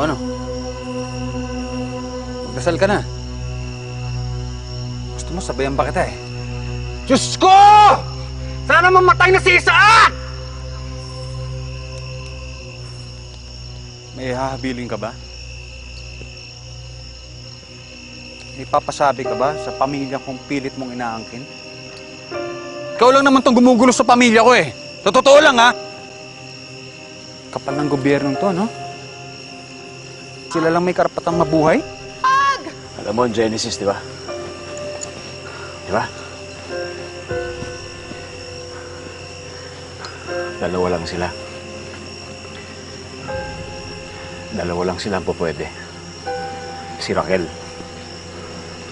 O ano? Magdasal ka na. Gusto mo sabayan ba kita eh? Diyos ko! Sana mamatay na si Isaac! May hahabilin ka ba? May papasabi ka ba sa pamilya kong pilit mong inaangkin? Ikaw lang naman tong gumugulo sa pamilya ko eh. Sa totoo lang ha. Kapal ng gobyernong to, no? Sila lang may karapatang mabuhay? Alam mo ang Genesis, di ba? Di ba? Dalawa lang sila. Dalawa lang sila ang pwede. Si Raquel.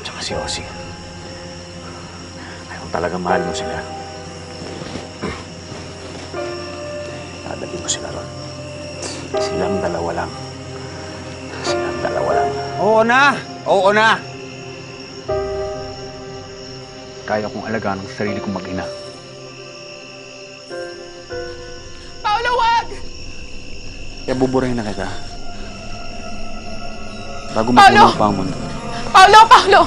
Tsaka si Ozzy. Ayaw talaga mahal mo sila. Dadali mo sila ron. Silang dalawa lang. Dalawa lang. Oo na! Oo na! Kaya kong alagaan ang sarili kong mag-ina. Paolo, wag! Kaya buburahin na kita. Bago Paolo! matulog pa ang mundo. Paolo, Paolo!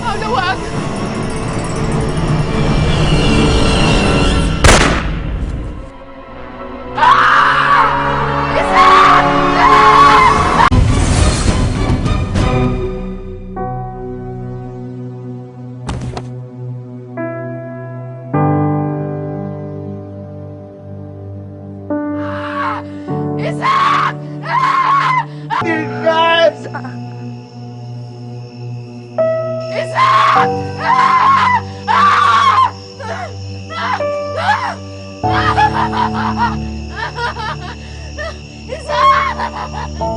Paolo, wag! Isaac! Isaac! Isaac!